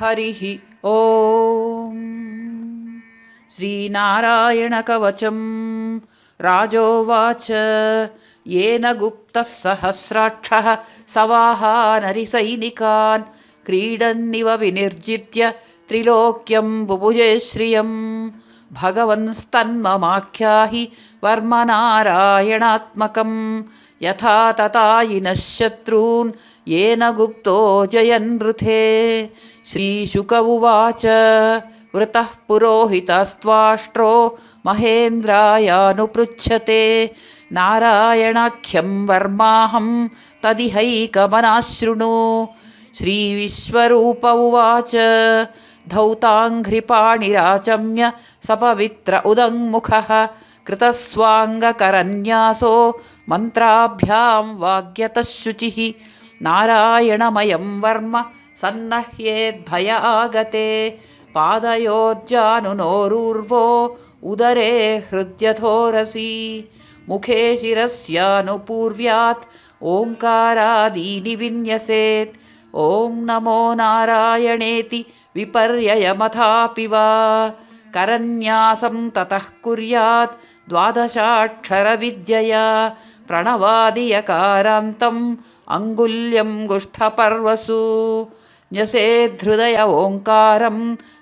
हरिः ॐ श्रीनारायणकवचं राजोवाच येन गुप्तः सहस्राक्षः सवाहानरिसैनिकान् क्रीडन्निव विनिर्जित्य त्रिलोक्यं बुभुजे श्रियं भगवंस्तन्ममाख्याहि वर्मनारायणात्मकं यथा ततायिनः शत्रून् येन गुप्तो जयन्नृथे श्रीशुक उवाच, वृतः पुरोहितस्त्वाष्ट्रो महेन्द्रायानुपृच्छते। नारायणाख्यं वर्माहं तदिहैकमनाशृणु। श्रीविश्वरूप उवाच, धौताङ्घ्रिपाणिराचम्य सपवित्र उदङ्मुखः, कृतस्वाङ्गकरन्यासो मन्त्राभ्यां वाग्यतः शुचिः। नारायणमयं वर्म सन्नह्येद्भय आगते पादयोर्जानुनोरूर्वो उदरे हृद्यथोरसि। मुखे शिरस्यानुपूर्व्यात् ओङ्कारादीनि विन्यसेत्। ॐ नमो नारायणेति विपर्ययमथापि वा। करन्यासं ततः कुर्यात् द्वादशाक्षरविद्यया प्रणवादियकारान्तम् अङ्गुल्यं गुष्ठपर्वसु न्यसेद्धृदय ओङ्कारं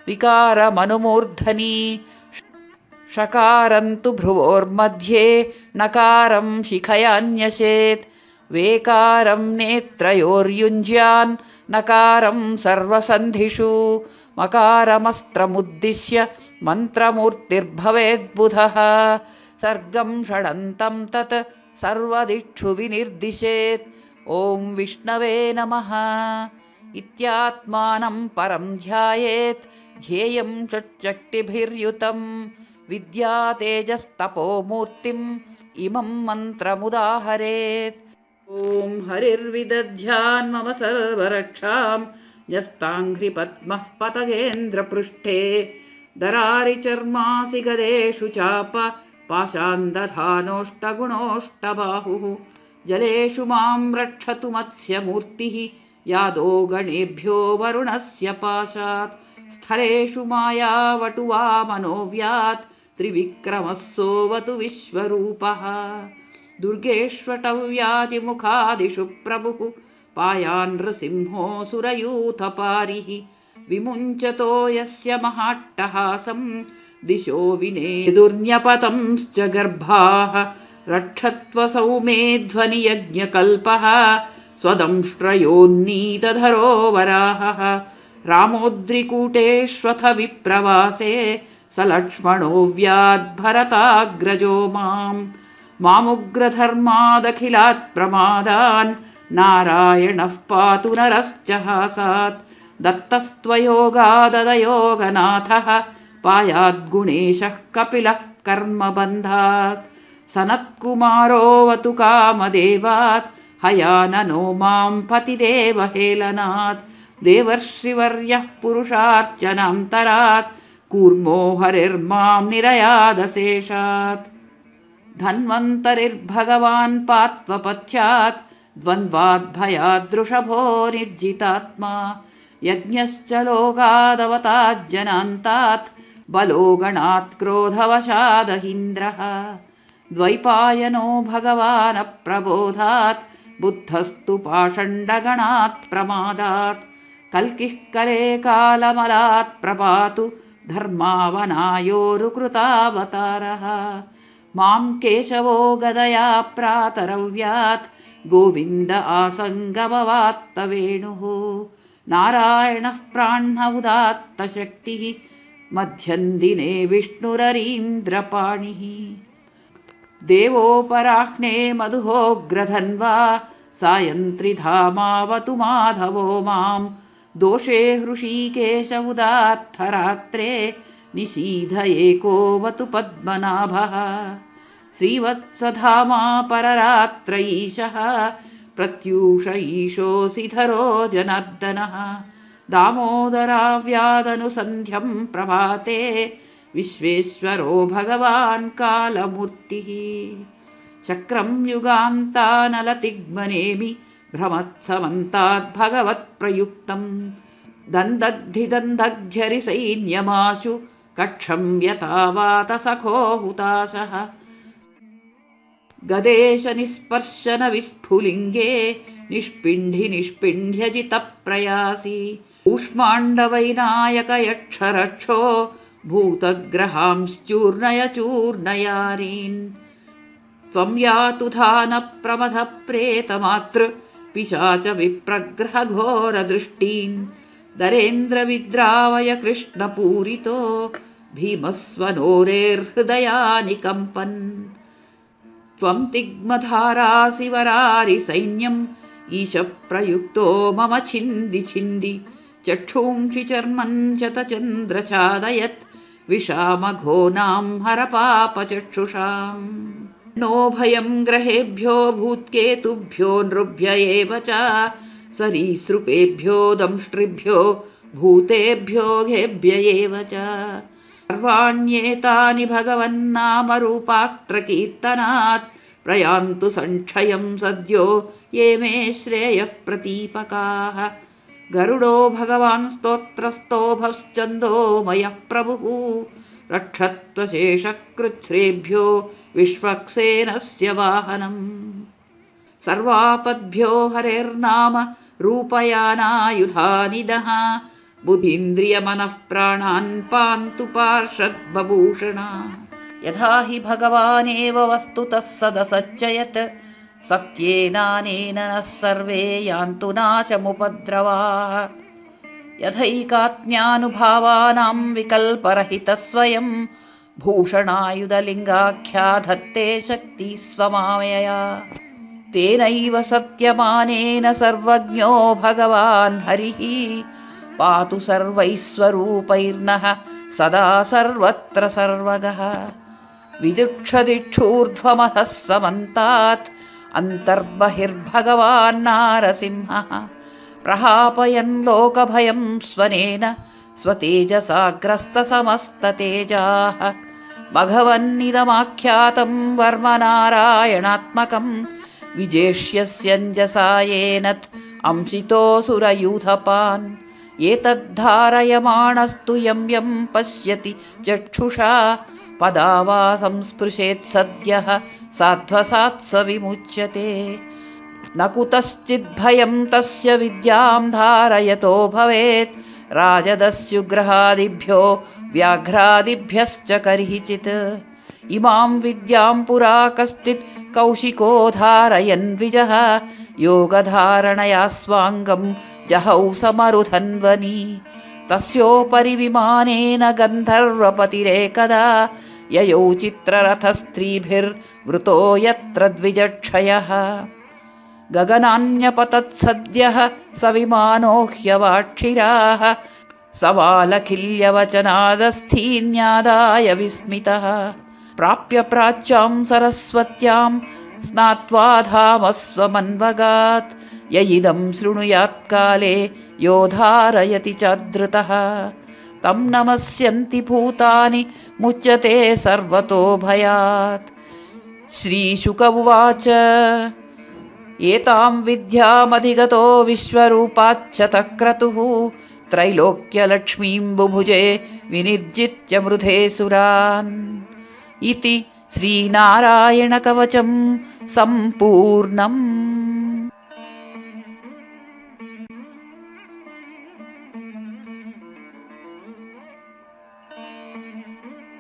विकारमनुमूर्धनि षकारन्तु भ्रुवोर्मध्ये नकारं शिखयान्यसेत् वेकारं नेत्रयोर्युञ्ज्यान् नकारं सर्वसन्धिषु मकारमस्त्रमुद्दिश्य मन्त्रमूर्तिर्भवेद्बुधः सर्गं षडन्तं तत् सर्वदिक्षु विनिर्दिशेत् ॐ विष्णवे नमः। इत्यात्मानं परं ध्यायेत्। ध्येयं षट्चक्टिभिर्युतं विद्यातेजस्तपोमूर्तिम् इमं मन्त्रमुदाहरेत्। ॐ हरिर्विदध्यान्मम सर्वरक्षां। न्यस्ताङ्घ्रिपद्मः पतगेन्द्रपृष्ठे। दरारिचर्मासि गदेषु चाप। पाशान्दधानोष्टगुणोष्टबाहुः जलेषु माँ रक्षतु मत्स्यमूर्तिः। यादो गणेभ्यो वरुणस्य पाशात्। स्थलेषु मायावटु वा मनोव्यात्। त्रिविक्रमः सोऽवतु विश्वरूपः। दुर्गेष्वटव्याजिमुखादिषु प्रभुः। पायान्नृसिंहो सुरयूथपारिः विमुञ्चतो यस्य महाट्टहासं दिशो विनेदुर्न्यपतंश्च गर्भाः। रक्षत्वसौमेध्वनियज्ञकल्पः स्वदंष्ट्रयोन्नीतधरो वराहः रामोद्रिकूटेष्वथ विप्रवासे स लक्ष्मणो व्याद्भरताग्रजो माँ मामुग्रधर्मादखिलात् प्रमादान् नारायणः पातु नरश्च हासात्। दत्तस्त्वयोगाददयोगनाथः पायाद्गुणेशः कपिलः कर्मबन्धात्। सनत्कुमारोऽवतु कामदेवात्। हयाननो माँ पतिदेवहेलनात् देवर्षिवर्यः पुरुषार्चनान्तरात् कूर्मो हरिर्मां निरयादशेषात्। धन्वन्तरिर्भगवान् पात्वपथ्यात्। द्वन्द्वाद्भयादृषभो निर्जितात्मा। यज्ञश्च लोकादवताज्जनान्तात्। बलो गणात् क्रोधवशादहीन्द्रः। द्वैपायनो भगवानप्रबोधात् बुद्धस्तु पाषण्डगणात् प्रमादात् कल्किः कले कालमलात् प्रपातु धर्मावनायोरुकृतावतारः। मां केशवो गदया प्रातरव्यात् गोविन्द आसङ्गमवात्तवेणुः नारायणः प्राह्न उदात्तशक्तिः मध्यन्दिने विष्णुररीन्द्रपाणिः देवोपराह्ने मधुहोग्रधन्वा सायन्त्रिधामावतु माधवो मां। दोषे हृषीकेश उदात्तरात्रे निशीध एकोऽवतु पद्मनाभः। श्रीवत्सधामा पररात्र ईशः प्रत्यूष ईशोऽसि धरो जनार्दनः। दामोदराव्यादनुसन्ध्यं प्रभाते विश्वेश्वरो भगवान् कालमूर्तिः। चक्रं युगान्तानलतिग्मनेमि भ्रमत्समन्ताद्भगवत्प्रयुक्तं दन्दग्धिदन्दग्ध्यरिसैन्यमाशु कक्षं यतावातसखो हुताशः। गदेशनिस्पर्शनविस्फुलिङ्गे निष्पिण्ढि निष्पिण्ढ्यजितप्रयासि कूष्माण्डवैनायकयक्षरक्षो भूतग्रहांश्चूर्णय चूर्णयारीन्। त्वं यातु धानप्रमथप्रेतमातृ पिशाच विप्रग्रहघोरदृष्टीन्। दरेन्द्रविद्रावय कृष्णपूरितो भीमस्वनोरेर्हृदयानि कम्पन् त्वं तिग्मधारासि वरारिसैन्यम् ईशप्रयुक्तो मम छिन्दि छिन्दि चक्षूंषि चर्मन् चतचन्द्रचादयत् विषामघोनां हरपापचक्षुषाम्। नो भयं ग्रहेभ्यो भूत्केतुभ्यो नृभ्य एव च। सरीसृपेभ्यो भूतेभ्यो घेभ्य एव च। सर्वाण्येतानि भगवन्नामरूपास्त्रकीर्तनात् प्रयान्तु संक्षयं सद्यो ये मे श्रेयः प्रतीपकाः। गरुडो भगवान् स्तोत्रस्तोभश्चन्दोमयः प्रभुः। रक्षत्वशेषकृच्छ्रेभ्यो विश्वक्सेनस्य वाहनम्। सर्वापद्भ्यो हरेर्नाम रूपयानायुधानि बुधीन्द्रियमनः प्राणान् पान्तु पार्षद्बभूषणा। यथा हि भगवानेव वस्तुतः सदसच्चयत् सत्येनानेन नः सर्वे यान्तु नाशमुपद्रवाः। यथैकात्म्यानुभावानां विकल्परहितस्वयं भूषणायुधलिङ्गाख्या धत्ते शक्ति स्वमामयया तेनैव सत्यमानेन सर्वज्ञो भगवान् हरिः। पातु सर्वैः स्वरूपैर्नः सदा सर्वत्र सर्वगः। विदुक्षदिक्षूर्ध्वमथः समन्तात् अन्तर्बहिर्भगवान् नारसिंहः प्रहापयन् लोकभयं स्वनेन स्वतेजसाग्रस्तसमस्ततेजाः। भगवन्निदमाख्यातं वर्मनारायणात्मकं विजेष्यस्यञ्जसा येनत् अंशितोऽसुरयूथपान् एतद्धारयमाणस्तु यं यं पश्यति चक्षुषा पदा वा संस्पृशेत् सद्यः, साध्वसात् स विमुच्यते। न कुतश्चिद्भयं तस्य विद्यां धारयतो भवेत्। राजदस्युग्रहादिभ्यो व्याघ्रादिभ्यश्च कर्हिचित्। इमां विद्यां पुरा कश्चित् कौशिको धारयन् विजः योगधारणया स्वाङ्गं जहौ समरुधन्वनि। तस्योपरि विमानेन गन्धर्वपतिरेकदा ययौ चित्ररथस्त्रीभिर्वृतो यत्र द्विजक्षयः। गगनान्यपतत्सद्यः विमानो ह्यवाक्षिराः सवालखिल्यवचनादस्थीन्यादाय विस्मितः। प्राप्य प्राच्यां सरस्वत्यां स्नात्वा धामस्वमन्वगात् య ఇదం శృణుయాత్కాలే యోధారయతి చాదృత తం నమస్యంతి భూతాని ముచ్యతే సర్వతో భయాత్. శ్రీశుక ఉవాచ ఏతాం విద్యామధిగతో విశ్వరూపాచ్చతక్రతు త్రైలోక్యలక్ష్మీం బుభుజే వినిర్జిత్య మృధే సురాన్ ఇది శ్రీనారాయణకవచం సంపూర్ణం.